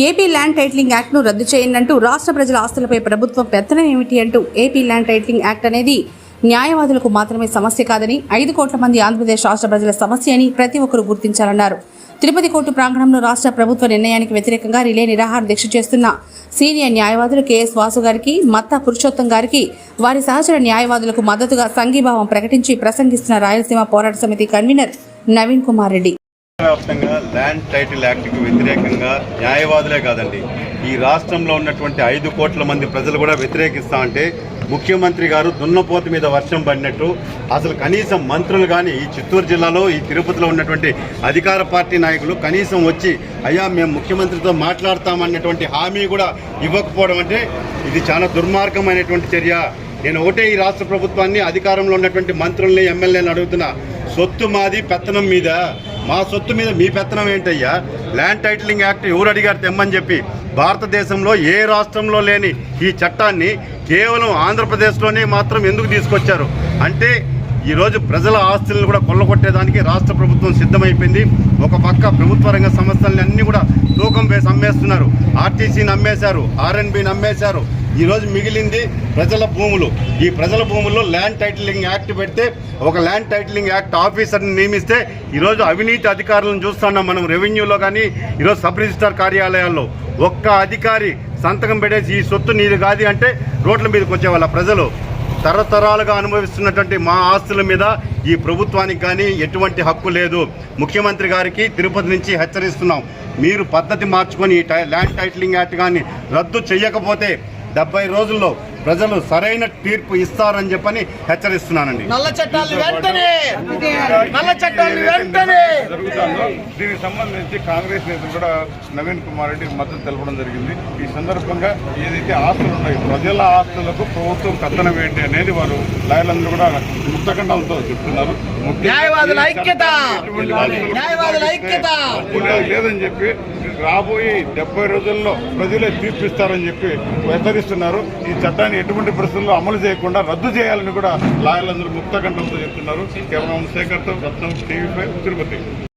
AP land titling యాక్ట్ను రద్దు చేయండంటూ రాష్ట్ర ప్రజల ఆస్తులపై ప్రభుత్వం పెత్తనం ఏమిటి అంటూ ఏపీ ల్యాండ్ టైటిలింగ్ యాక్ట్ అనేది న్యాయవాదులకు మాత్రమే సమస్య కాదని ఐదు కోట్ల మంది ఆంధ్రప్రదేశ్ రాష్ట్ర ప్రజల సమస్య అని ప్రతి ఒక్కరూ గుర్తించాలన్నారు తిరుపతి కోర్టు ప్రాంగణంలో రాష్ట్ర ప్రభుత్వ నిర్ణయానికి వ్యతిరేకంగా రిలే నిరాహార దీక్ష చేస్తున్న సీనియర్ న్యాయవాదులు కెఎస్ వాసు గారికి మత్తా పురుషోత్తం గారికి వారి సహచర న్యాయవాదులకు మద్దతుగా సంఘీభావం ప్రకటించి ప్రసంగిస్తున్న రాయలసీమ పోరాట సమితి కన్వీనర్ నవీన్ కుమార్ రెడ్డి. వ్యాప్తంగా ల్యాండ్ టైటిల్ యాక్ట్కి వ్యతిరేకంగా న్యాయవాదులే కాదండి. ఈ రాష్ట్రంలో ఉన్నటువంటి ఐదు కోట్ల మంది ప్రజలు కూడా వ్యతిరేకిస్తా అంటే ముఖ్యమంత్రి గారు దున్నపోత మీద వర్షం పడినట్టు అసలు కనీసం మంత్రులు కానీ ఈ చిత్తూరు జిల్లాలో ఈ తిరుపతిలో ఉన్నటువంటి అధికార పార్టీ నాయకులు కనీసం వచ్చి అయ్యా మేము ముఖ్యమంత్రితో మాట్లాడతామన్నటువంటి హామీ కూడా ఇవ్వకపోవడం అంటే ఇది చాలా దుర్మార్గమైనటువంటి చర్య. నేను ఒకటే ఈ రాష్ట్ర ప్రభుత్వాన్ని అధికారంలో ఉన్నటువంటి మంత్రుల్ని ఎమ్మెల్యేని అడుగుతున్నా. సొత్తు మాది పెత్తనం మీద. మా సొత్తు మీద మీ పెత్తనం ఏంటయ్యా? ల్యాండ్ టైటిలింగ్ యాక్ట్ ఎవరు అడిగారు తెమ్మని చెప్పి? భారతదేశంలో ఏ రాష్ట్రంలో లేని ఈ చట్టాన్ని కేవలం ఆంధ్రప్రదేశ్లోనే మాత్రం ఎందుకు తీసుకొచ్చారు? అంటే ఈరోజు ప్రజల ఆస్తులను కూడా కొల్లగొట్టేదానికి రాష్ట్ర ప్రభుత్వం సిద్ధమైపోయింది. ఒక పక్క ప్రభుత్వ రంగ సంస్థలని అన్నీ కూడా తూకం వేసి అమ్మేస్తున్నారు ఆర్టీసీని అమ్మేశారు ఆర్ఎన్బిని అమ్మేశారు ఈరోజు మిగిలింది ప్రజల భూములు. ఈ ప్రజల భూముల్లో ల్యాండ్ టైటిలింగ్ యాక్ట్ పెడితే ఒక ల్యాండ్ టైటిలింగ్ యాక్ట్ ఆఫీసర్ని నియమిస్తే ఈరోజు అవినీతి అధికారులను చూస్తున్నాం మనం రెవెన్యూలో కానీ ఈరోజు సబ్ రిజిస్టార్ కార్యాలయాల్లో. ఒక్క అధికారి సంతకం పెట్టేసి ఈ సొత్తు నీది కాదు అంటే రోడ్ల మీదకి వచ్చేవాళ్ళ ప్రజలు. తరతరాలుగా అనుభవిస్తున్నటువంటి మా ఆస్తుల మీద ఈ ప్రభుత్వానికి కానీ ఎటువంటి హక్కు లేదు. ముఖ్యమంత్రి గారికి తిరుపతి నుంచి హెచ్చరిస్తున్నాం. మీరు పద్ధతి మార్చుకొని టై- ల్యాండ్ టైటిలింగ్ యాక్ట్ కానీ రద్దు చేయకపోతే డెబ్బై రోజుల్లో ప్రజలు సరైన తీర్పు ఇస్తారని చెప్పని హెచ్చరిస్తున్నానండి. నల్ల చట్టాలు వెంటనే! నల్ల చట్టాలు వెంటనే! జరుగుతుందో దీనికి సంబంధించి కాంగ్రెస్ నేతలు కూడా నవీన్ కుమార్ రెడ్డి మద్దతు తెలపడం జరిగింది. ఈ సందర్భంగా ఏదైతే ఆస్తులు ఉన్నాయో ప్రజల ఆస్తులకు ప్రభుత్వం కథనం ఏంటి అనేది వారు లాయర్లందరూ కూడా ముక్తఖండాలతో చెప్తున్నారు. న్యాయవాదుల ఐక్యత! లేదని చెప్పి రాబోయే డెబ్బై రోజుల్లో ప్రజలే తీర్పిస్తారని చెప్పి హెచ్చరిస్తున్నారు. ఈ చట్టాన్ని ఎటువంటి పరిస్థితుల్లో అమలు చేయకుండా రద్దు చేయాలని కూడా లాయర్లందరూ ముక్తకంఠంతో చెప్తున్నారు. కేవలం శేఖర్తో రత్నం టీవీ ఫైవ్ తిరుపతి.